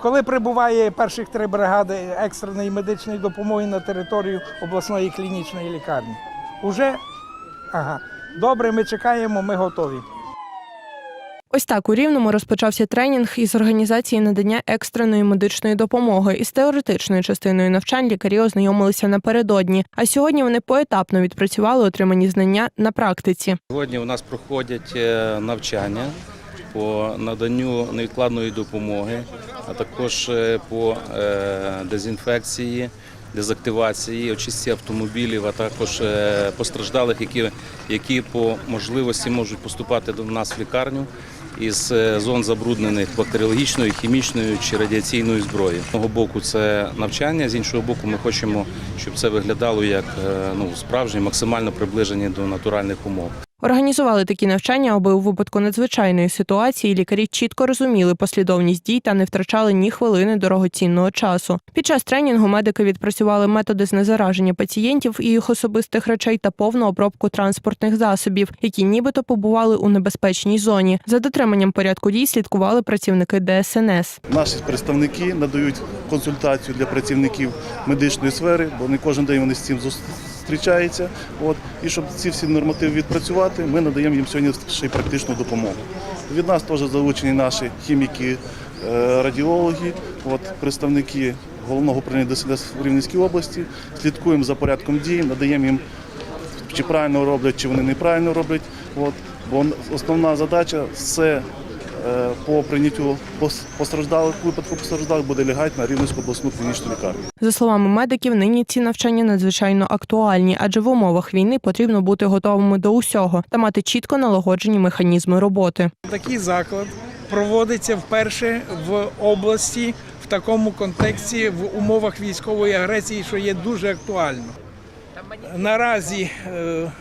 Коли прибуває перших три бригади екстреної медичної допомоги на територію обласної клінічної лікарні? Уже? Ага. Добре, ми чекаємо, ми готові. Ось так у Рівному розпочався тренінг із організації надання екстреної медичної допомоги. Із теоретичною частиною навчань лікарі ознайомилися напередодні. А сьогодні вони поетапно відпрацювали отримані знання на практиці. Сьогодні у нас проходять е, навчання по наданню невідкладної допомоги, а також е, по е, дезінфекції, дезактивації, очистці автомобілів, а також е, постраждалих, які, які по можливості можуть поступати до нас в лікарню із зон забруднених бактеріологічною, хімічною чи радіаційною зброєю. З одного боку це навчання, з іншого боку, ми хочемо, щоб це виглядало як ну, справжні, максимально приближені до натуральних умов. Організували такі навчання, аби у випадку надзвичайної ситуації лікарі чітко розуміли послідовність дій та не втрачали ні хвилини дорогоцінного часу. Під час тренінгу медики відпрацювали методи знезараження пацієнтів і їх особистих речей та повну обробку транспортних засобів, які нібито побували у небезпечній зоні. За дотриманням порядку дій слідкували працівники ДСНС. Наші представники надають консультацію для працівників медичної сфери, бо не кожен день вони з цим зустрічаються. От. І щоб ці всі нормативи відпрацювати, ми надаємо їм сьогодні ще й практичну допомогу. Від нас теж залучені наші хіміки, е, радіологи, от, представники головного управління ДСНС в Рівненській області. Слідкуємо за порядком дій, надаємо їм чи правильно роблять, чи вони неправильно роблять. От. Бо основна задача все е, по прийняттю постраждалих випадку постраждалих буде лягати на Рівненську обласну клінічну лікарню. За словами медиків, нині ці навчання надзвичайно актуальні, адже в умовах війни потрібно бути готовими до усього та мати чітко налагоджені механізми роботи. Такий заклад проводиться вперше в області в такому контексті в умовах військової агресії, що є дуже актуально. Наразі е,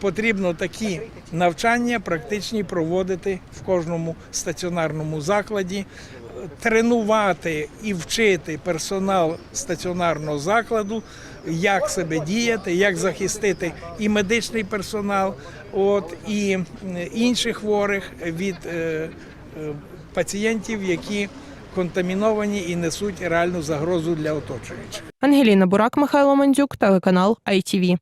потрібно такі навчання практичні проводити в кожному стаціонарному закладі, е, тренувати і вчити персонал стаціонарного закладу, як себе діяти, як захистити і медичний персонал, от і інших хворих від е, е, пацієнтів, які контаміновані і несуть реальну загрозу для оточуючих. Ангеліна Бурак, Михайло Мандзюк, телеканал ITV.